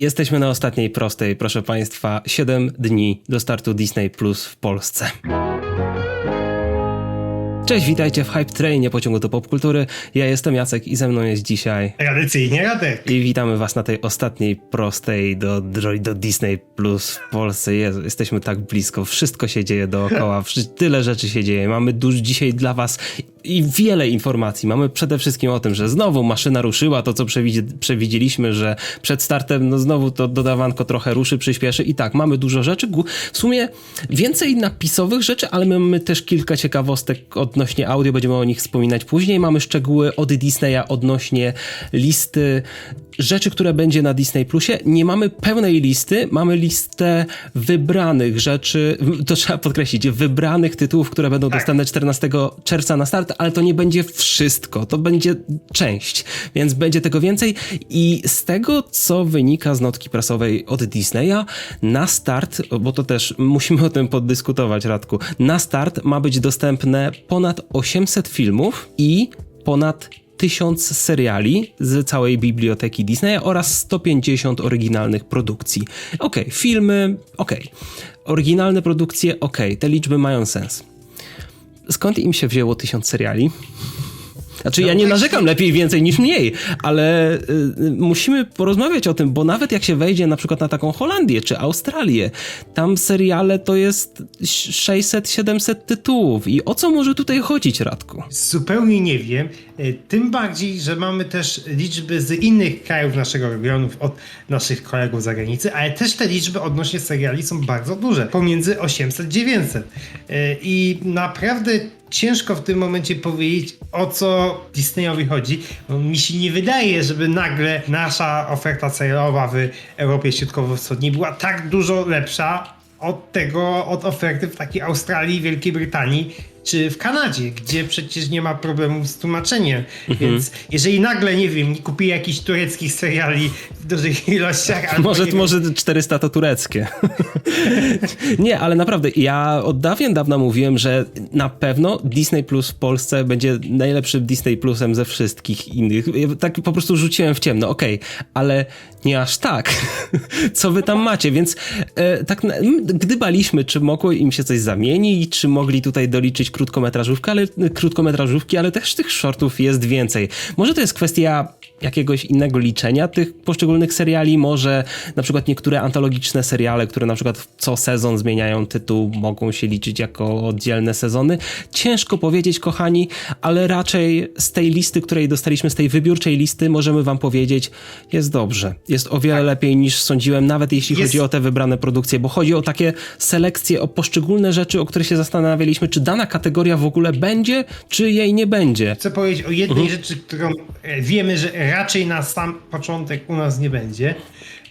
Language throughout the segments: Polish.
Jesteśmy na ostatniej prostej, proszę Państwa. 7 dni do startu Disney Plus w Polsce. Cześć, witajcie w Hype Trainie pociągu do popkultury. Ja jestem Jacek i ze mną jest dzisiaj. Tradycyjnie Radek. I witamy Was na tej ostatniej prostej do, do Disney Plus w Polsce. Jezu, jesteśmy tak blisko, wszystko się dzieje dookoła, tyle rzeczy się dzieje. Mamy dużo dzisiaj dla Was i wiele informacji. Mamy przede wszystkim o tym, że znowu maszyna ruszyła, to co przewidzieliśmy, że przed startem no znowu to dodawanko trochę ruszy, przyspieszy i tak, mamy dużo rzeczy. W sumie więcej napisowych rzeczy, ale mamy też kilka ciekawostek odnośnie audio, będziemy o nich wspominać później. Mamy szczegóły od Disneya odnośnie listy rzeczy, które będzie na Disney Plusie. Nie mamy pełnej listy, mamy listę wybranych rzeczy, to trzeba podkreślić, wybranych tytułów, które będą tak. dostępne 14 czerwca na start, ale to nie będzie wszystko, to będzie część, więc będzie tego więcej i z tego, co wynika z notki prasowej od Disneya, na start, bo to też musimy o tym poddyskutować, Radku, na start ma być dostępne ponad 800 filmów i ponad tysiąc seriali z całej biblioteki Disneya oraz 150 oryginalnych produkcji. Ok, filmy, ok. Oryginalne produkcje, ok, te liczby mają sens. Skąd im się wzięło tysiąc seriali? Znaczy, no ja nie narzekam lepiej więcej niż mniej, ale y, musimy porozmawiać o tym, bo nawet jak się wejdzie na przykład na taką Holandię czy Australię, tam seriale to jest 600-700 tytułów. I o co może tutaj chodzić, Radku? Zupełnie nie wiem. Y, tym bardziej, że mamy też liczby z innych krajów naszego regionu, od naszych kolegów z zagranicy, ale też te liczby odnośnie seriali są bardzo duże. Pomiędzy 800-900. Y, I naprawdę ciężko w tym momencie powiedzieć, o co Disneyowi chodzi. Bo mi się nie wydaje, żeby nagle nasza oferta celowa w Europie Środkowo-Wschodniej była tak dużo lepsza od tego, od oferty w takiej Australii, Wielkiej Brytanii, czy w Kanadzie, gdzie przecież nie ma problemu z tłumaczeniem. Mhm. Więc jeżeli nagle, nie wiem, nie kupię jakichś tureckich seriali w dużych ilościach. może, może 400 to tureckie. nie, ale naprawdę, ja od dawien dawna mówiłem, że na pewno Disney Plus w Polsce będzie najlepszym Disney Plusem ze wszystkich innych. Ja tak po prostu rzuciłem w ciemno, okej, okay, ale nie aż tak. Co wy tam macie? Więc e, tak gdybaliśmy, czy mogło im się coś zamienić, czy mogli tutaj doliczyć krótkometrażówkę, ale, krótkometrażówki, ale też tych shortów jest więcej. Może to jest kwestia jakiegoś innego liczenia tych poszczególnych seriali, może na przykład niektóre antologiczne seriale, które na przykład co sezon zmieniają tytuł, mogą się liczyć jako oddzielne sezony. Ciężko powiedzieć, kochani, ale raczej z tej listy, której dostaliśmy, z tej wybiórczej listy, możemy wam powiedzieć, jest dobrze. Jest o wiele tak. lepiej niż sądziłem, nawet jeśli jest... chodzi o te wybrane produkcje, bo chodzi o takie selekcje, o poszczególne rzeczy, o które się zastanawialiśmy, czy dana kategoria w ogóle będzie, czy jej nie będzie. Chcę powiedzieć o jednej mhm. rzeczy, którą e, wiemy, że raczej na sam początek u nas nie będzie,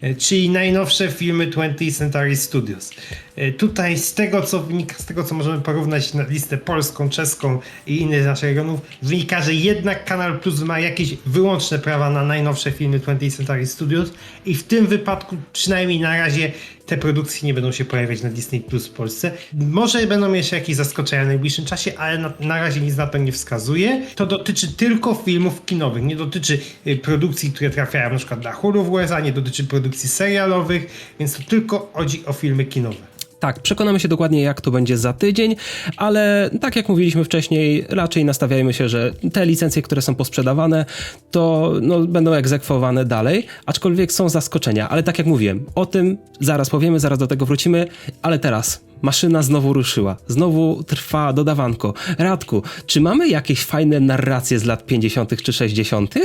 e, czyli najnowsze filmy 20th Century Studios. E, tutaj z tego, co wynika, z tego, co możemy porównać na listę polską, czeską i innych naszych regionów, wynika, że jednak Kanal Plus ma jakieś wyłączne prawa na najnowsze filmy 20th Century Studios i w tym wypadku przynajmniej na razie te produkcje nie będą się pojawiać na Disney Plus w Polsce. Może będą jeszcze jakieś zaskoczenia w najbliższym czasie, ale na, na razie nic na to nie wskazuje. To dotyczy tylko filmów kinowych, nie dotyczy y, produkcji, które trafiają na przykład na Hulu w USA, nie dotyczy produkcji serialowych, więc to tylko chodzi o filmy kinowe. Tak, przekonamy się dokładnie, jak to będzie za tydzień, ale tak jak mówiliśmy wcześniej, raczej nastawiajmy się, że te licencje, które są posprzedawane, to no, będą egzekwowane dalej, aczkolwiek są zaskoczenia. Ale tak jak mówiłem, o tym zaraz powiemy, zaraz do tego wrócimy, ale teraz maszyna znowu ruszyła, znowu trwa dodawanko. Radku, czy mamy jakieś fajne narracje z lat 50. czy 60.?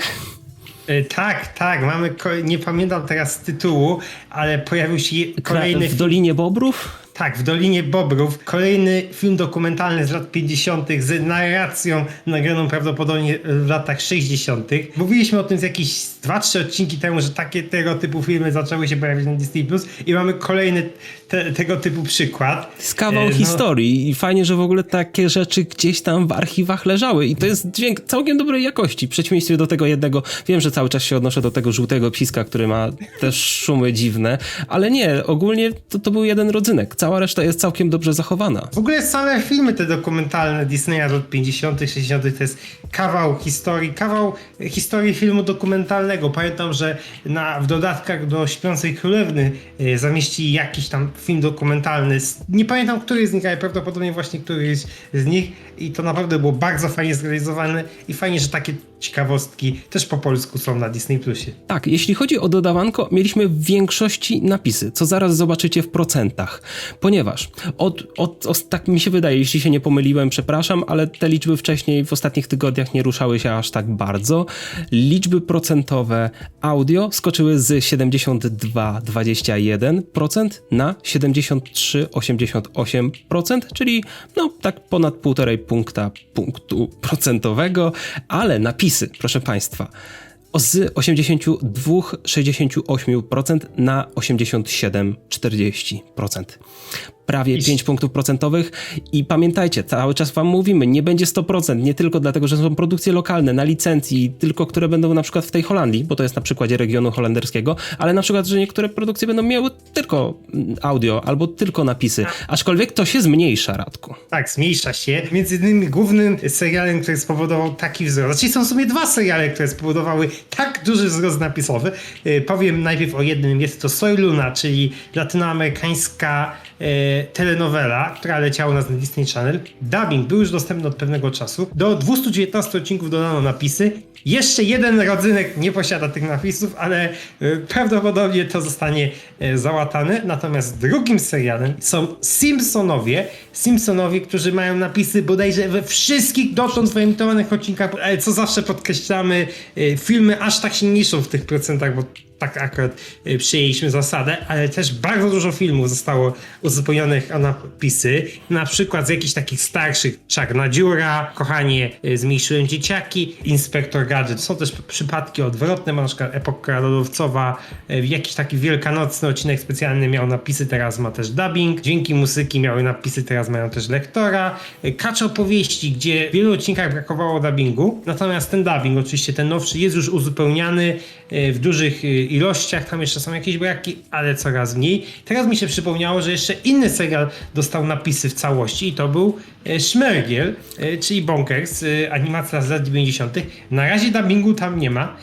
E, tak, tak, mamy, nie pamiętam teraz tytułu, ale pojawił się kolejny... W Dolinie Bobrów? Tak, w Dolinie Bobrów. Kolejny film dokumentalny z lat 50. z narracją nagraną prawdopodobnie w latach 60. Mówiliśmy o tym z jakieś 2-3 odcinki temu, że takie tego typu filmy zaczęły się pojawiać na Disney Plus i mamy kolejny te, tego typu przykład. Z kawał e, no. historii i fajnie, że w ogóle takie rzeczy gdzieś tam w archiwach leżały i to jest dźwięk całkiem dobrej jakości. W przeciwieństwie do tego jednego, wiem, że cały czas się odnoszę do tego żółtego psiska, który ma też szumy dziwne, ale nie, ogólnie to, to był jeden rodzynek. Cały cała reszta jest całkiem dobrze zachowana. W ogóle same filmy te dokumentalne Disneya z lat 50., 60. to jest kawał historii, kawał historii filmu dokumentalnego. Pamiętam, że na, w dodatkach do Śpiącej Królewny zamieścili jakiś tam film dokumentalny. Nie pamiętam, który z nich, ale prawdopodobnie właśnie któryś z nich. I to naprawdę było bardzo fajnie zrealizowane i fajnie, że takie ciekawostki też po polsku są na Disney Plusie. Tak, jeśli chodzi o dodawanko, mieliśmy w większości napisy, co zaraz zobaczycie w procentach. Ponieważ od, od, od, tak mi się wydaje, jeśli się nie pomyliłem, przepraszam, ale te liczby wcześniej w ostatnich tygodniach nie ruszały się aż tak bardzo. Liczby procentowe audio skoczyły z 72,21% na 73,88%, czyli no tak ponad 1,5 punkta punktu procentowego, ale napisy, proszę Państwa, z 82,68% na 87,40%. Prawie Iść. 5 punktów procentowych i pamiętajcie, cały czas wam mówimy, nie będzie 100%, nie tylko dlatego, że są produkcje lokalne na licencji, tylko które będą na przykład w tej Holandii, bo to jest na przykładzie regionu holenderskiego, ale na przykład, że niektóre produkcje będą miały tylko mm, audio albo tylko napisy, aczkolwiek to się zmniejsza, Radku. Tak, zmniejsza się. Między innymi głównym serialem, który spowodował taki wzrost, znaczy są w sumie dwa seriale, które spowodowały tak duży wzrost napisowy. E, powiem najpierw o jednym, jest to Soy Luna, czyli latynoamerykańska e, telenowela, która leciała u nas na Disney Channel. Dubbing był już dostępny od pewnego czasu. Do 219 odcinków dodano napisy. Jeszcze jeden rodzynek nie posiada tych napisów, ale e, prawdopodobnie to zostanie e, załatane. Natomiast drugim serialem są Simpsonowie. Simpsonowie, którzy mają napisy bodajże we wszystkich dotąd wyemitowanych odcinkach, ale co zawsze podkreślamy, e, filmy aż tak się nie niszczą w tych procentach, bo tak akurat e, przyjęliśmy zasadę, ale też bardzo dużo filmów zostało uzupełnionych o napisy, na przykład z jakichś takich starszych, Czarna Dziura, Kochanie, e, zmniejszyłem dzieciaki, Inspektor Gadget. Są też przypadki odwrotne, na przykład Epoka Lodowcowa, e, jakiś taki wielkanocny odcinek specjalny miał napisy, teraz ma też dubbing, Dźwięki muzyki miały napisy, teraz mają też lektora, Kacz opowieści, gdzie w wielu odcinkach brakowało dubbingu, natomiast ten dubbing, oczywiście ten nowszy, jest już uzupełniany w dużych ilościach, tam jeszcze są jakieś braki, ale coraz mniej. Teraz mi się przypomniało, że jeszcze inny serial dostał napisy w całości i to był e, Szmergiel, e, czyli Bonkers, e, animacja z lat 90. Na razie dubbingu tam nie ma,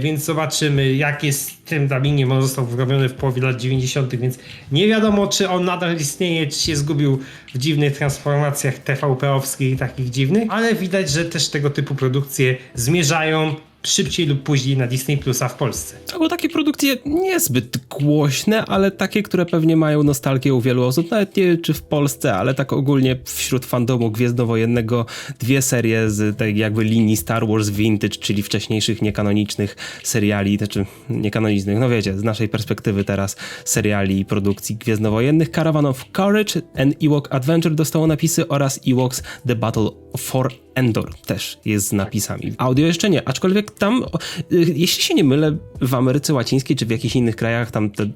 więc zobaczymy jak jest z tym dubbingiem, on został wyrobiony w połowie lat 90., więc nie wiadomo czy on nadal istnieje, czy się zgubił w dziwnych transformacjach TVP-owskich i takich dziwnych, ale widać, że też tego typu produkcje zmierzają szybciej lub później na Disney Plusa w Polsce. Albo takie produkcje niezbyt głośne, ale takie, które pewnie mają nostalgię u wielu osób, nawet nie czy w Polsce, ale tak ogólnie wśród fandomu Gwiezdnowojennego dwie serie z tej jakby linii Star Wars Vintage, czyli wcześniejszych niekanonicznych seriali, znaczy niekanonicznych, no wiecie, z naszej perspektywy teraz seriali i produkcji Gwiezdnowojennych. Caravan of Courage and Ewok Adventure dostało napisy oraz Ewoks The Battle for Endor też jest z napisami. Audio jeszcze nie, aczkolwiek tam, y, jeśli się nie mylę, w Ameryce Łacińskiej czy w jakichś innych krajach tam te,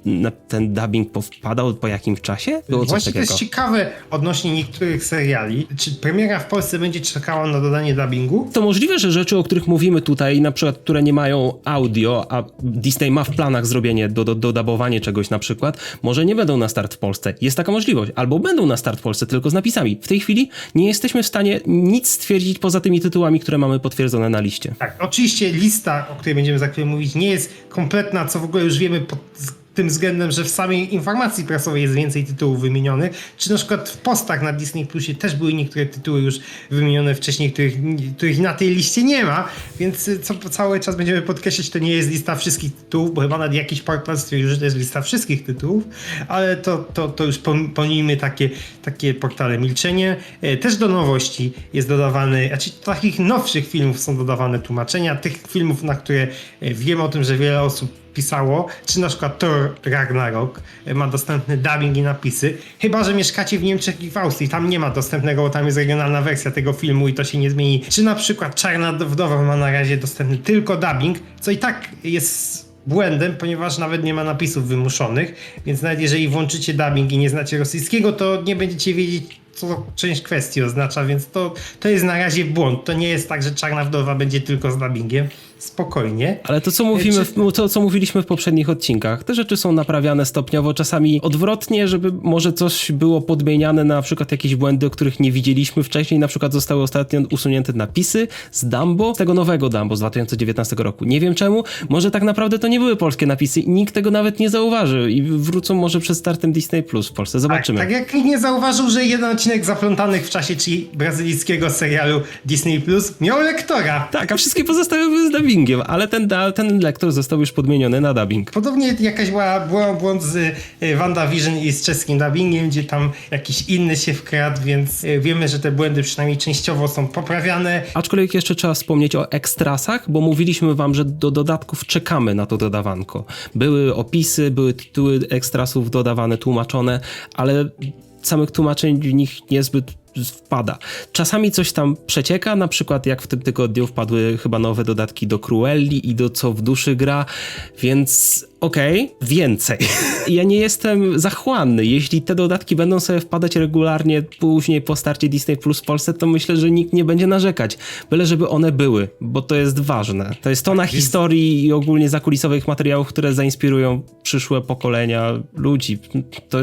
ten dubbing powpadał po jakimś czasie? Było Właśnie to jest ciekawe odnośnie niektórych seriali. Czy premiera w Polsce będzie czekała na dodanie dubbingu? To możliwe, że rzeczy, o których mówimy tutaj, na przykład, które nie mają audio, a Disney ma w planach zrobienie, do, do, dodabowanie czegoś na przykład, może nie będą na start w Polsce. Jest taka możliwość. Albo będą na start w Polsce, tylko z napisami. W tej chwili nie jesteśmy w stanie nic stwierdzić poza tymi tytułami, które mamy potwierdzone na liście. Tak, oczywiście lista, o której będziemy za chwilę mówić, nie jest kompletna, co w ogóle już wiemy pod tym względem, że w samej informacji prasowej jest więcej tytułów wymienionych, czy na przykład w postach na Disney Plusie też były niektóre tytuły już wymienione wcześniej, których, których na tej liście nie ma, więc y, co cały czas będziemy podkreślać, to nie jest lista wszystkich tytułów, bo chyba nawet jakiś portal stwierdził, że to jest lista wszystkich tytułów, ale to, to, to już pom- pomijmy takie, takie portale milczenie. E, Też do nowości jest dodawany, znaczy takich nowszych filmów są dodawane tłumaczenia, tych filmów, na które e, wiemy o tym, że wiele osób pisało, czy na przykład Thor Ragnarok e, ma dostępny dubbing i napisy, chyba, że mieszkacie w Niemczech i w Austrii, tam nie ma dostępnego, bo tam jest regionalna wersja tego filmu i to się nie zmieni. Czy na przykład Czarna Wdowa ma na razie dostępny tylko dubbing, co i tak jest błędem, ponieważ nawet nie ma napisów wymuszonych, więc nawet jeżeli włączycie dubbing i nie znacie rosyjskiego, to nie będziecie wiedzieć, co część kwestii oznacza, więc to, to jest na razie błąd. To nie jest tak, że Czarna Wdowa będzie tylko z dubbingiem. Spokojnie. Ale to, co mówimy, w, to, co mówiliśmy w poprzednich odcinkach, te rzeczy są naprawiane stopniowo, czasami odwrotnie, żeby może coś było podmieniane, na przykład jakieś błędy, o których nie widzieliśmy wcześniej, na przykład zostały ostatnio usunięte napisy z Dumbo, z tego nowego Dumbo z 2019 roku. Nie wiem czemu, może tak naprawdę to nie były polskie napisy i nikt tego nawet nie zauważy i wrócą może przed startem Disney Plus w Polsce. Zobaczymy. Tak, tak jak nikt nie zauważył, że jeden odcinek zaplątanych w czasie, czyli brazylijskiego serialu Disney Plus, miał lektora. Tak, a wszystkie pozostałe były z dubbingiem, ale ten, ten lektor został już podmieniony na dubbing. Podobnie jakaś była, była błąd z y, WandaVision i z czeskim dubbingiem, gdzie tam jakiś inny się wkradł, więc y, wiemy, że te błędy przynajmniej częściowo są poprawiane. Aczkolwiek jeszcze trzeba wspomnieć o ekstrasach, bo mówiliśmy wam, że do dodatków czekamy na to dodawanko. Były opisy, były tytuły ekstrasów dodawane, tłumaczone, ale samych tłumaczeń w nich niezbyt wpada. Czasami coś tam przecieka, na przykład jak w tym tygodniu wpadły chyba nowe dodatki do Cruelli i do Co w duszy gra, więc okej, więcej. Ja nie jestem zachłanny. Jeśli te dodatki będą sobie wpadać regularnie później po starcie Disney Plus w Polsce, to myślę, że nikt nie będzie narzekać. Byle żeby one były, bo to jest ważne. To jest tona historii i ogólnie zakulisowych materiałów, które zainspirują przyszłe pokolenia ludzi. To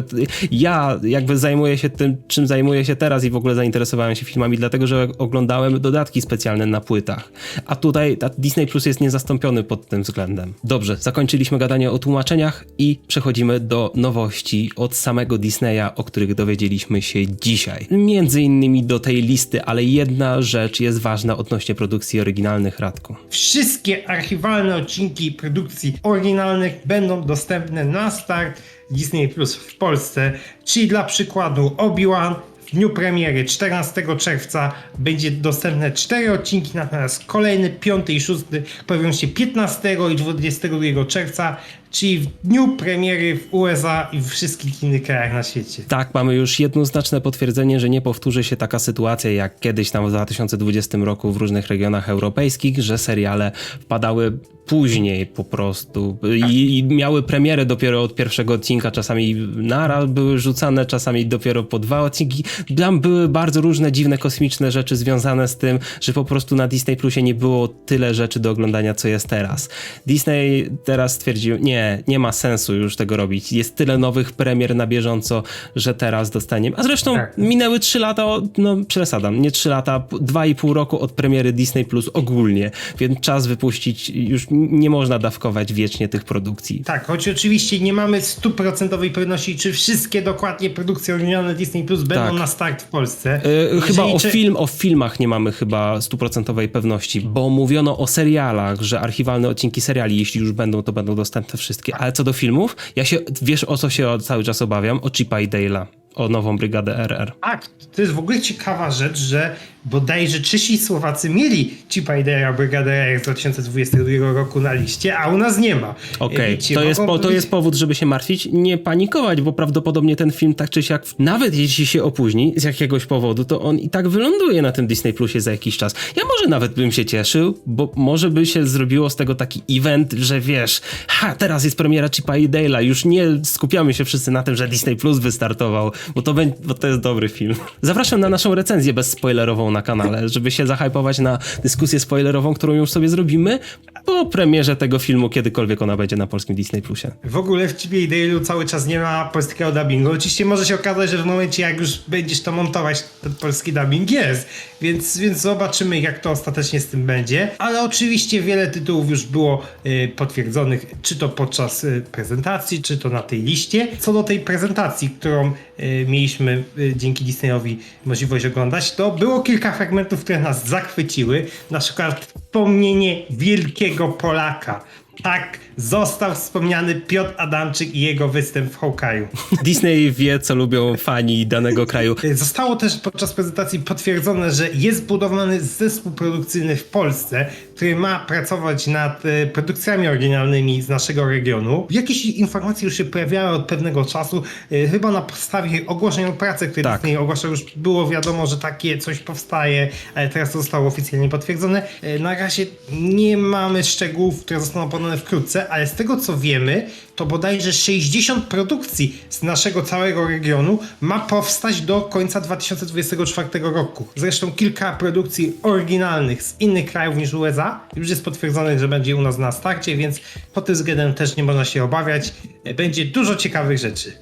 ja jakby zajmuję się tym, czym zajmuję się teraz i w ogóle zainteresowałem się filmami, dlatego że oglądałem dodatki specjalne na płytach. A tutaj ta Disney Plus jest niezastąpiony pod tym względem. Dobrze, zakończyliśmy gadanie o tłumaczeniach i przechodzimy do nowości od samego Disneya, o których dowiedzieliśmy się dzisiaj. Między innymi do tej listy, ale jedna rzecz jest ważna odnośnie produkcji oryginalnych Radku. Wszystkie archiwalne odcinki produkcji oryginalnych będą dostępne na start Disney Plus w Polsce, czyli dla przykładu Obi-Wan w dniu premiery 14 czerwca będzie dostępne 4 odcinki, natomiast kolejny 5 i 6 pojawią się 15 i 22 czerwca, czyli w dniu premiery w USA i w wszystkich innych krajach na świecie. Tak, mamy już jednoznaczne potwierdzenie, że nie powtórzy się taka sytuacja jak kiedyś tam w 2020 roku w różnych regionach europejskich, że seriale wpadały później po prostu i, i miały premierę dopiero od pierwszego odcinka, czasami naraz były rzucane, czasami dopiero po dwa odcinki. Tam były bardzo różne dziwne, kosmiczne rzeczy związane z tym, że po prostu na Disney Plusie nie było tyle rzeczy do oglądania, co jest teraz. Disney teraz stwierdził, nie, nie ma sensu już tego robić. Jest tyle nowych premier na bieżąco, że teraz dostaniemy. A zresztą Tak. minęły 3 lata, no przesadam, nie 3 lata, p- dwa i pół roku od premiery Disney Plus ogólnie, więc czas wypuścić, już nie można dawkować wiecznie tych produkcji. Tak, choć oczywiście nie mamy stuprocentowej pewności, czy wszystkie dokładnie produkcje oryginalne Disney Plus będą Tak. na start w Polsce. E, chyba o, cze- film, o filmach nie mamy chyba stuprocentowej pewności, bo mówiono o serialach, że archiwalne odcinki seriali, jeśli już będą, to będą dostępne wszystkie. Ale co do filmów, ja się, wiesz o co się cały czas obawiam? O Chipa i Dale'a, o nową brygadę RR. Tak, to jest w ogóle ciekawa rzecz, że bodajże Czesi i Słowacy mieli Chipa i Dale'a Brygadę R z 2022 roku na liście, a u nas nie ma. Okej, Wiecie, to, jest mogą po, to jest powód, żeby się martwić, nie panikować, bo prawdopodobnie ten film tak czy siak, nawet jeśli się opóźni z jakiegoś powodu, to on i tak wyląduje na tym Disney Plusie za jakiś czas. Ja może nawet bym się cieszył, bo może by się zrobiło z tego taki event, że wiesz, ha, teraz jest premiera Chipa i Dale'a, już nie skupiamy się wszyscy na tym, że Disney Plus wystartował, bo to, będzie, bo to jest dobry film. Zapraszam na naszą recenzję bezspoilerową na kanale, żeby się zahypować na dyskusję spoilerową, którą już sobie zrobimy po premierze tego filmu, kiedykolwiek ona będzie na polskim Disney Plusie. W ogóle w Chipie i Dale'u cały czas nie ma polskiego dubbingu. Oczywiście może się okazać, że w momencie jak już będziesz to montować, ten polski dubbing jest. Więc, więc zobaczymy jak to ostatecznie z tym będzie. Ale oczywiście wiele tytułów już było y, potwierdzonych, czy to podczas y, prezentacji, czy to na tej liście. Co do tej prezentacji, którą y, mieliśmy y, dzięki Disneyowi możliwość oglądać, to było kilka fragmentów, które nas zachwyciły. Na przykład wspomnienie wielkiego Polaka. Tak, został wspomniany Piotr Adamczyk i jego występ w Hawkeye'u. Disney wie, co lubią fani danego kraju. Zostało też podczas prezentacji potwierdzone, że jest budowany zespół produkcyjny w Polsce, który ma pracować nad y, produkcjami oryginalnymi z naszego regionu. Jakieś informacje już się pojawiały od pewnego czasu, y, chyba na podstawie ogłoszeń o pracę, które Tak. Disney ogłaszał, już było wiadomo, że takie coś powstaje, ale teraz to zostało oficjalnie potwierdzone. Y, Na razie nie mamy szczegółów, które zostaną podane przekonane wkrótce, ale z tego co wiemy, to bodajże 60 produkcji z naszego całego regionu ma powstać do końca 2024 roku. Zresztą kilka produkcji oryginalnych z innych krajów niż USA już jest potwierdzone, że będzie u nas na starcie, więc pod tym względem też nie można się obawiać. Będzie dużo ciekawych rzeczy.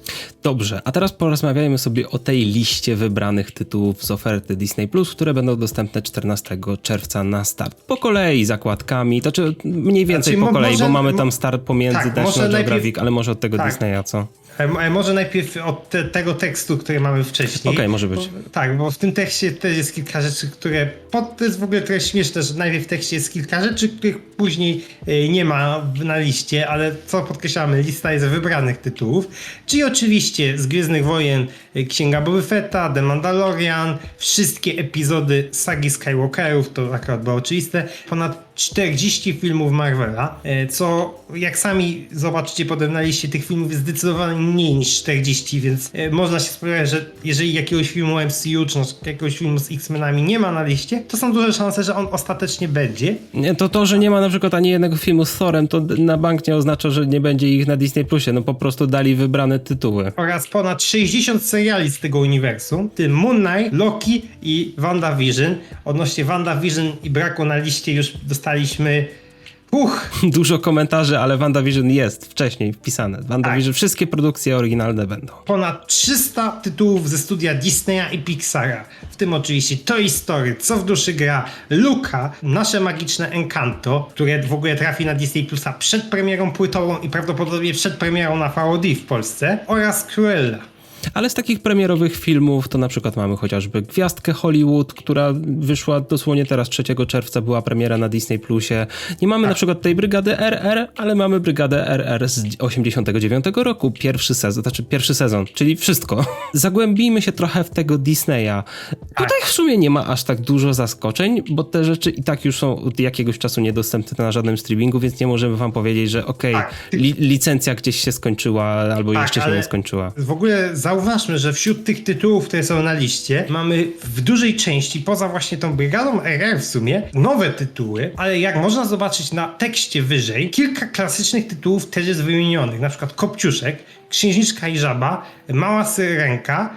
Dobrze, a teraz porozmawiajmy sobie o tej liście wybranych tytułów z oferty Disney Plus, które będą dostępne 14 czerwca na start. Po kolei zakładkami, to czy mniej więcej Znaczy, po kolei, może- bo mamy tam start pomiędzy tak, National może ale może od tego tak. Disneya, co? E, e, Może najpierw od te, tego tekstu, który mamy wcześniej. Okej, może być. Bo, tak, bo w tym tekście też jest kilka rzeczy, które. Pod, to jest w ogóle trochę śmieszne, że najpierw w tekście jest kilka rzeczy, których później e, nie ma w- na liście, ale co podkreślamy, lista jest wybranych tytułów. Czyli oczywiście z Gwiezdnych Wojen Księga Boba Fetta, The Mandalorian, wszystkie epizody sagi Skywalkerów, to akurat było oczywiste. Ponad 40 filmów Marvela, e, co jak sami zobaczycie potem na liście tych filmów jest zdecydowanie mniej niż 40, więc e, można się spodziewać, że jeżeli jakiegoś filmu MCU czy jakiegoś filmu z X-Menami nie ma na liście, to są duże szanse, że on ostatecznie będzie. Nie, to to, że nie ma na przykład ani jednego filmu z Thorem, to na bank nie oznacza, że nie będzie ich na Disney Plusie, no po prostu dali wybrane tytuły. Oraz ponad 60 seriali z tego uniwersum, w tym Moon Knight, Loki i WandaVision. Odnośnie WandaVision i braku na liście już dostaliśmy Uch, Dużo komentarzy, ale WandaVision jest wcześniej wpisane. WandaVision, wszystkie produkcje oryginalne będą. ponad 300 tytułów ze studia Disneya i Pixara. W tym oczywiście Toy Story, Co w duszy gra, Luca, nasze magiczne Encanto, które w ogóle trafi na Disney Plusa przed premierą płytową i prawdopodobnie przed premierą na VOD w Polsce oraz Cruella. Ale z takich premierowych filmów to na przykład mamy chociażby Gwiazdkę Hollywood, która wyszła dosłownie teraz 3 czerwca, była premiera na Disney Plusie. Nie mamy na przykład tej Brygady RR, ale mamy Brygadę RR z 89 roku, pierwszy sezon, znaczy pierwszy sezon, czyli wszystko. Zagłębijmy się trochę w tego Disneya. Tutaj w sumie nie ma aż tak dużo zaskoczeń, bo te rzeczy i tak już są od jakiegoś czasu niedostępne na żadnym streamingu, więc nie możemy wam powiedzieć, że okej, Tak. li licencja gdzieś się skończyła albo Tak, jeszcze się nie skończyła. W ogóle zauważmy, że wśród tych tytułów, które są na liście, mamy w dużej części, poza właśnie tą brygadą RR w sumie, nowe tytuły, ale jak można zobaczyć na tekście wyżej, kilka klasycznych tytułów też jest wymienionych, na przykład Kopciuszek, Księżniczka i Żaba, Mała Syrenka,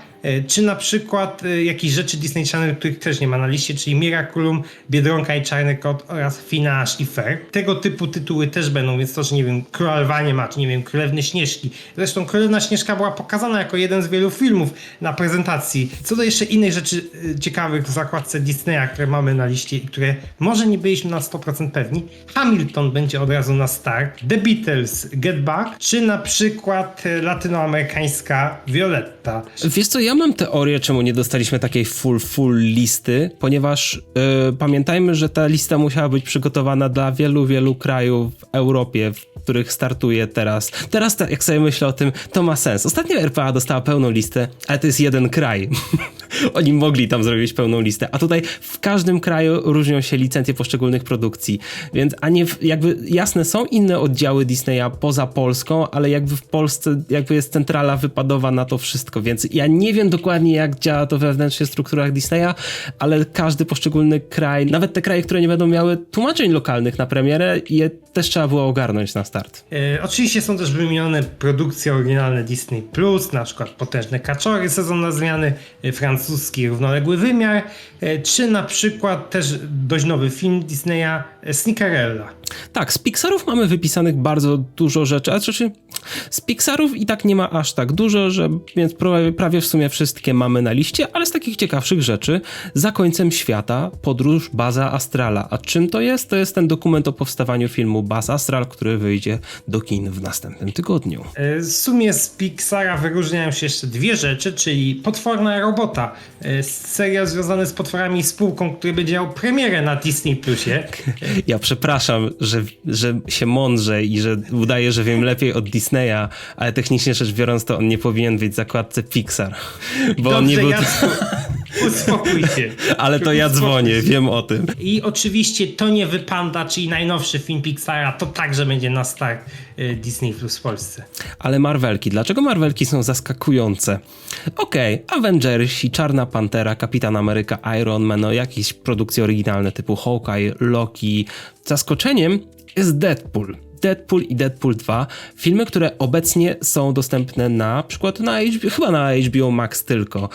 czy na przykład e, jakieś rzeczy Disney Channel, których też nie ma na liście, czyli Miraculum, Biedronka i Czarny Kot oraz Finasz i Fair. Tego typu tytuły też będą, więc to, że nie wiem, Król Lwa nie ma, czy nie wiem, Królewny Śnieżki. Zresztą Królewna Śnieżka była pokazana jako jeden z wielu filmów na prezentacji. Co do jeszcze innych rzeczy y, ciekawych w zakładce Disneya, które mamy na liście i które może nie byliśmy na 100% pewni. Hamilton będzie od razu na start, The Beatles, Get Back, czy na przykład latynoamerykańska Violetta. Wiesz co, ja mam teorię, czemu nie dostaliśmy takiej full, full listy, ponieważ yy, pamiętajmy, że ta lista musiała być przygotowana dla wielu, wielu krajów w Europie, w których startuje teraz. Teraz, jak sobie myślę o tym, to ma sens. Ostatnio RPA dostała pełną listę, ale to jest jeden kraj. Oni mogli tam zrobić pełną listę, a tutaj w każdym kraju różnią się licencje poszczególnych produkcji, więc a nie w, jakby jasne są inne oddziały Disneya poza Polską, ale jakby w Polsce jakby jest centrala wypadowa na to wszystko, więc ja nie wiem dokładnie jak działa to wewnętrznie w strukturach Disneya, ale każdy poszczególny kraj, nawet te kraje, które nie będą miały tłumaczeń lokalnych na premierę, je też trzeba było ogarnąć na start. E, oczywiście są też wymienione produkcje oryginalne Disney+, Plus, na przykład Potężne Kaczory, sezon na zmiany, e, francuski Równoległy Wymiar, e, czy na przykład też dość nowy film Disneya Snickerella. Tak, z Pixarów mamy wypisanych bardzo dużo rzeczy, a znaczy z Pixarów i tak nie ma aż tak dużo, że więc prawie, prawie w sumie wszystkie mamy na liście, ale z takich ciekawszych rzeczy za końcem świata podróż Baza Astrala. A czym to jest? To jest ten dokument o powstawaniu filmu Baz Astral, który wyjdzie do kin w następnym tygodniu. E, W sumie z Pixara wyróżniają się jeszcze dwie rzeczy, czyli Potworna Robota, e, serial związany z potworami i spółką, który będzie miał premierę na Disney Plusie. Ja przepraszam, że, że się mądrze i że udaję, że wiem lepiej od Disneya, ale technicznie rzecz biorąc to on nie powinien być w zakładce Pixar, bo on nie Dobrze, był... Jacku, uspokój się. Ale to ja dzwonię, wiem o tym. I oczywiście To nie wypanda, czyli najnowszy film Pixara, to także będzie na start y, Disney Plus w Polsce. Ale Marvelki. Dlaczego Marvelki są zaskakujące? Okej, Avengersi, Czarna Pantera, Kapitan Ameryka, Iron Man, no jakieś produkcje oryginalne typu Hawkeye, Loki. Zaskoczeniem jest Deadpool. Deadpool i Deadpool 2, filmy, które obecnie są dostępne na przykład na HBO, chyba na HBO Max tylko.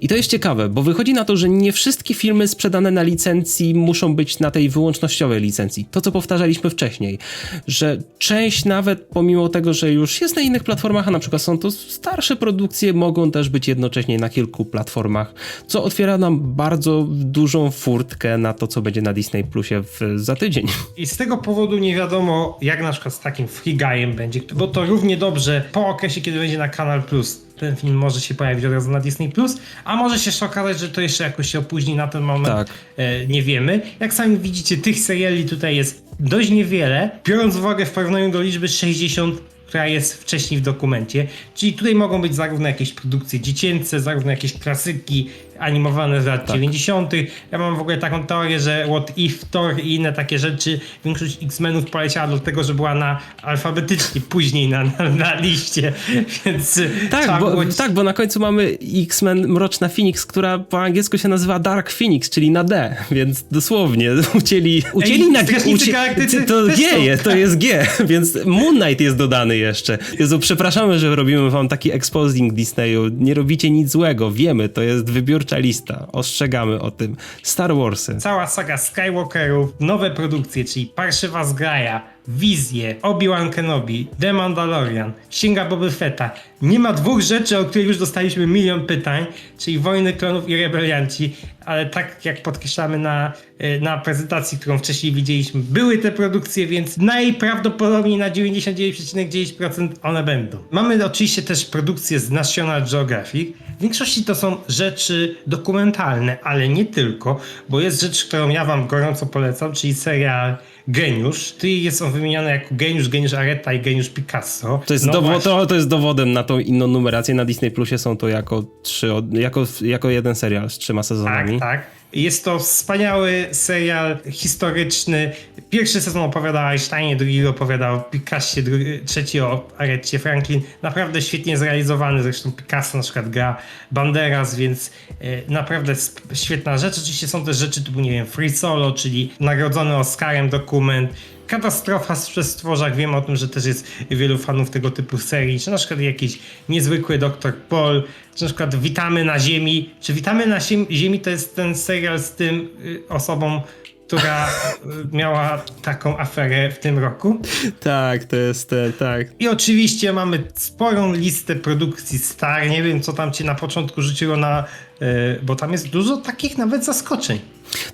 I to jest ciekawe, bo wychodzi na to, że nie wszystkie filmy sprzedane na licencji muszą być na tej wyłącznościowej licencji. To, co powtarzaliśmy wcześniej, że część nawet pomimo tego, że już jest na innych platformach, a na przykład są to starsze produkcje, mogą też być jednocześnie na kilku platformach, co otwiera nam bardzo dużą furtkę na to, co będzie na Disney Plusie w, za tydzień. I z tego powodu nie wiadomo, jak na przykład z takim Free Guyem będzie, bo to równie dobrze po okresie, kiedy będzie na Kanal Plus, ten film może się pojawić od razu na Disney Plus, a może się jeszcze okazać, że to jeszcze jakoś się opóźni na ten moment. Tak. E, nie wiemy. Jak sami widzicie, tych seriali tutaj jest dość niewiele, biorąc uwagę w porównaniu do liczby 60 która jest wcześniej w dokumencie. Czyli tutaj mogą być zarówno jakieś produkcje dziecięce, zarówno jakieś klasyki animowane z lat 90. Ja mam w ogóle taką teorię, że What If, Thor i inne takie rzeczy, większość X-Menów poleciała do tego, że była na alfabetycznie później na, na, na liście, więc Tak bo, było... tak, bo na końcu mamy X-Men Mroczna Phoenix, która po angielsku się nazywa Dark Phoenix, czyli na D, więc dosłownie ucięli, ucięli na Strażnicy Galaktycy To G to jest G, więc Moon Knight jest dodany jeszcze. Jezu, przepraszamy, że robimy wam taki exposing Disneyu, nie robicie nic złego, wiemy, to jest wybiórcza lista, ostrzegamy o tym. Star Warsy. Cała saga Skywalkerów, nowe produkcje, czyli Parszywa Zgraja, Wizje, Obi-Wan Kenobi, The Mandalorian, Księga Boba Fetta. Nie ma dwóch rzeczy, o których już dostaliśmy milion pytań, czyli Wojny Klonów i Rebelianci, ale tak jak podkreślamy na, y, na prezentacji, którą wcześniej widzieliśmy, były te produkcje, więc najprawdopodobniej na 99,9% one będą. Mamy oczywiście też produkcje z National Geographic. W większości to są rzeczy dokumentalne, ale nie tylko, bo jest rzecz, którą ja wam gorąco polecam, czyli serial Geniusz. Tu jest on wymieniany jako Geniusz, Geniusz Areta i Geniusz Picasso. To jest, No dowo- to, to jest dowodem na tą inną numerację. Na Disney Plusie są to jako, trzy, jako, jako jeden serial z trzema sezonami. Tak, tak. Jest to wspaniały serial historyczny. Pierwszy sezon opowiadał o Einsteinie, drugi opowiadał o Picassie, drugi, trzeci o Aretcie Franklin. Naprawdę świetnie zrealizowany, zresztą Picasso na przykład gra Banderas, więc e, naprawdę świetna rzecz. Oczywiście są też rzeczy typu, nie wiem, Free Solo, czyli nagrodzony Oscarem dokument. Katastrofa z przestworzach. Wiem o tym, że też jest wielu fanów tego typu serii. Czy na przykład jakiś niezwykły Dr. Paul, czy na przykład Witamy na Ziemi. Czy Witamy na Ziem- Ziemi to jest ten serial z tym y, osobą, która y, miała taką aferę w tym roku? Tak, to jest, e, tak. I oczywiście mamy sporą listę produkcji star. Nie wiem, co tam cię na początku rzuciło na. y, bo tam jest dużo takich nawet zaskoczeń.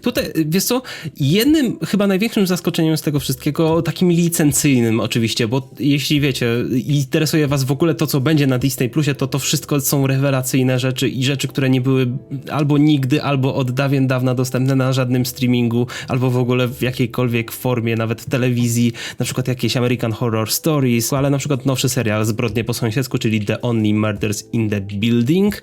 Tutaj, wiesz co, jednym chyba największym zaskoczeniem z tego wszystkiego, takim licencyjnym oczywiście, bo jeśli wiecie, interesuje was w ogóle to, co będzie na Disney Plusie, to to wszystko są rewelacyjne rzeczy i rzeczy, które nie były albo nigdy, albo od dawien dawna dostępne na żadnym streamingu, albo w ogóle w jakiejkolwiek formie, nawet w telewizji, na przykład jakieś American Horror Stories, ale na przykład nowszy serial Zbrodnie po sąsiedzku, czyli The Only Murders in the Building,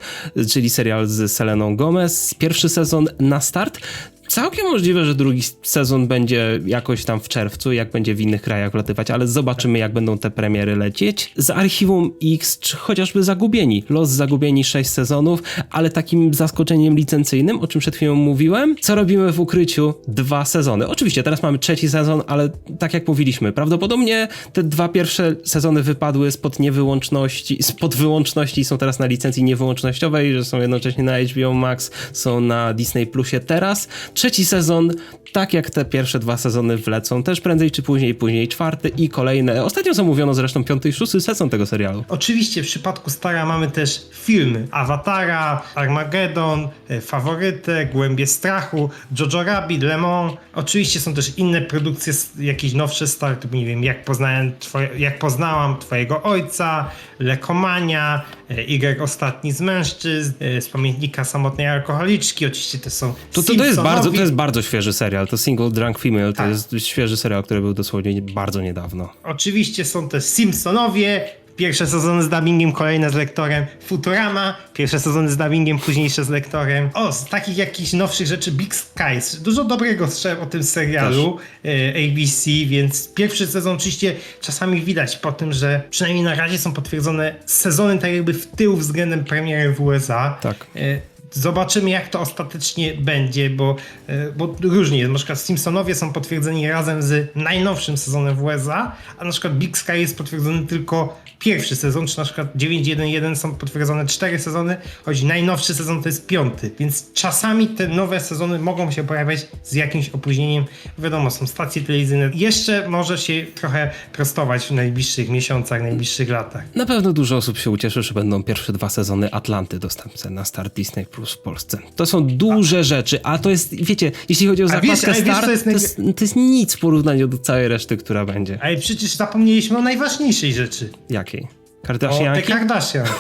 czyli serial z Seleną Gomez, pierwszy sezon na start. Całkiem możliwe, że drugi sezon będzie jakoś tam w czerwcu, jak będzie w innych krajach wlatywać, ale zobaczymy, jak będą te premiery lecieć. Z Archiwum X, czy chociażby Zagubieni. Los Zagubieni 6 sezonów, ale takim zaskoczeniem licencyjnym, o czym przed chwilą mówiłem. Co robimy w ukryciu? Dwa sezony. Oczywiście, teraz mamy trzeci sezon, ale tak jak mówiliśmy, prawdopodobnie te dwa pierwsze sezony wypadły spod niewyłączności, spod wyłączności i są teraz na licencji niewyłącznościowej, że są jednocześnie na HBO Max, są na Disney Plusie teraz. Trzeci sezon, tak jak te pierwsze dwa sezony wlecą, też prędzej czy później, później czwarty i kolejne. Ostatnio zamówiono zresztą piąty i szósty sezon tego serialu. Oczywiście w przypadku Stara mamy też filmy Awatara, Armageddon, e, Faworytę, Głębie Strachu, Jojo Rabbit, Le Mans. Oczywiście są też inne produkcje, jakieś nowsze starty, nie wiem, jak poznałem, twoje, jak poznałam twojego ojca, Lekomania, Y Ostatni z mężczyzn, e, z pamiętnika samotnej alkoholiczki, oczywiście to są To, to, to, jest bardzo, to jest bardzo świeży serial. To Single Drunk Female to Tak. jest świeży serial, który był dosłownie bardzo niedawno. Oczywiście są też Simpsonowie, pierwsze sezony z dubbingiem, kolejne z lektorem. Futurama, pierwsze sezony z dubbingiem, późniejsze z lektorem. O, z takich jakichś nowszych rzeczy Big Skies. Dużo dobrego słyszałem o tym serialu e, ABC, więc pierwszy sezon oczywiście czasami widać po tym, że przynajmniej na razie są potwierdzone sezony tak jakby w tył względem premiery w USA. Tak. E, Zobaczymy, jak to ostatecznie będzie, bo, e, bo różnie jest. Na przykład Simpsonowie są potwierdzeni razem z najnowszym sezonem w USA, a na przykład Big Sky jest potwierdzony tylko pierwszy sezon, czy na przykład 9.1.1 są potwierdzone cztery sezony, choć najnowszy sezon to jest piąty, więc czasami te nowe sezony mogą się pojawiać z jakimś opóźnieniem. Wiadomo, są stacje telewizyjne. Jeszcze może się trochę prostować w najbliższych miesiącach, najbliższych latach. Na pewno dużo osób się ucieszy, że będą pierwsze dwa sezony Atlanty dostępne na Start Disney Plus w Polsce. To są duże rzeczy, a to jest, wiecie, jeśli chodzi o A zakładkę Start, co jest to, jest, to jest nic w porównaniu do całej reszty, która będzie. Ale przecież zapomnieliśmy o najważniejszej rzeczy. Jakiej? O The Kardashianki? Kardashian.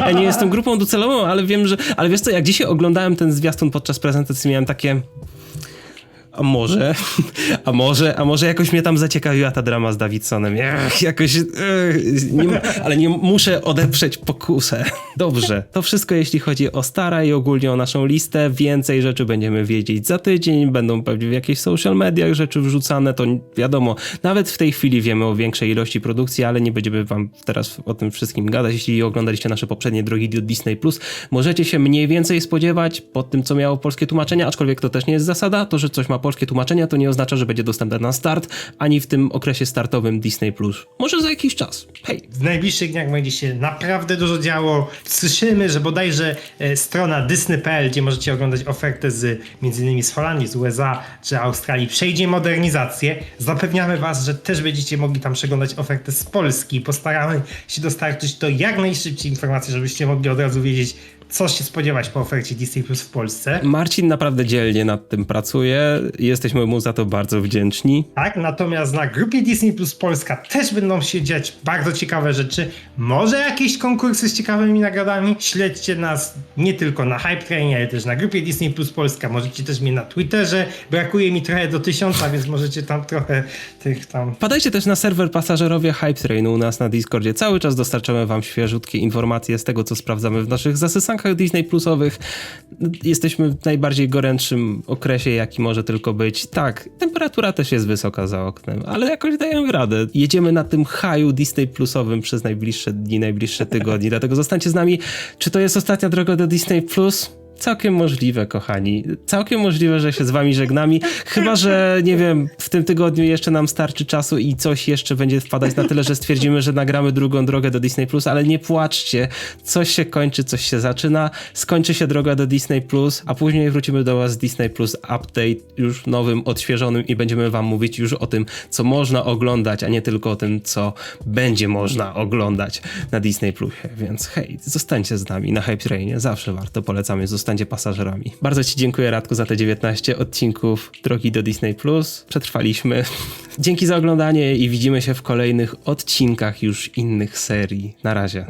Ja nie jestem grupą docelową, ale wiem, że... Ale wiesz co, jak dzisiaj oglądałem ten zwiastun podczas prezentacji, miałem takie... A może, a może, a może jakoś mnie tam zaciekawiła ta drama z Davidsonem. Ech, jakoś, ech, nie, ale nie muszę odeprzeć pokusę. Dobrze, to wszystko jeśli chodzi o Stara i ogólnie o naszą listę. Więcej rzeczy będziemy wiedzieć za tydzień, będą pewnie w jakichś social mediach rzeczy wrzucane, to wiadomo. Nawet w tej chwili wiemy o większej ilości produkcji, ale nie będziemy wam teraz o tym wszystkim gadać. Jeśli oglądaliście nasze poprzednie drogi do Disney+, możecie się mniej więcej spodziewać po tym, co miało polskie tłumaczenia, aczkolwiek to też nie jest zasada. To, że coś ma polskie tłumaczenia, to nie oznacza, że będzie dostępne na start, ani w tym okresie startowym Disney+. Może za jakiś czas. Hej! W najbliższych dniach będzie się naprawdę dużo działo. Słyszymy, że bodajże e, strona Disney.pl, gdzie możecie oglądać ofertę z m.in. z Holandii, z USA czy Australii, przejdzie modernizację. Zapewniamy Was, że też będziecie mogli tam przeglądać ofertę z Polski. Postaramy się dostarczyć to jak najszybciej informacji, żebyście mogli od razu wiedzieć, co się spodziewać po ofercie Disney Plus w Polsce. Marcin naprawdę dzielnie nad tym pracuje. Jesteśmy mu za to bardzo wdzięczni. Tak, natomiast na grupie Disney Plus Polska też będą się dziać bardzo ciekawe rzeczy. Może jakieś konkursy z ciekawymi nagrodami. Śledźcie nas nie tylko na Hype Trainie, ale też na grupie Disney Plus Polska. Możecie też mnie na Twitterze. Brakuje mi trochę do tysiąca, więc możecie tam trochę tych tam Padajcie też na serwer pasażerowie Hype Trainu u nas na Discordzie. Cały czas dostarczamy wam świeżutkie informacje z tego, co sprawdzamy w naszych zasysankach Disney Plusowych. Jesteśmy w najbardziej gorętszym okresie, jaki może tylko być. Tak, temperatura też jest wysoka za oknem, ale jakoś dajemy radę. Jedziemy na tym haju Disney Plusowym przez najbliższe dni, najbliższe tygodnie, dlatego zostańcie z nami. Czy to jest ostatnia droga do Disney Plus? Całkiem możliwe, kochani. Całkiem możliwe, że się z wami żegnami. Chyba, że nie wiem, w tym tygodniu jeszcze nam starczy czasu i coś jeszcze będzie wpadać na tyle, że stwierdzimy, że nagramy drugą drogę do Disney Plus, ale nie płaczcie. Coś się kończy, coś się zaczyna. Skończy się droga do Disney Plus, a później wrócimy do was z Disney Plus Update już nowym, odświeżonym i będziemy wam mówić już o tym, co można oglądać, a nie tylko o tym, co będzie można oglądać na Disney Plusie. Więc hej, zostańcie z nami na Hype Trainie. Zawsze warto, polecamy, zostańcie pasażerami. Bardzo ci dziękuję, Radku, za te 19 odcinków drogi do Disney Plus. Przetrwaliśmy. Dzięki za oglądanie i widzimy się w kolejnych odcinkach już innych serii. Na razie.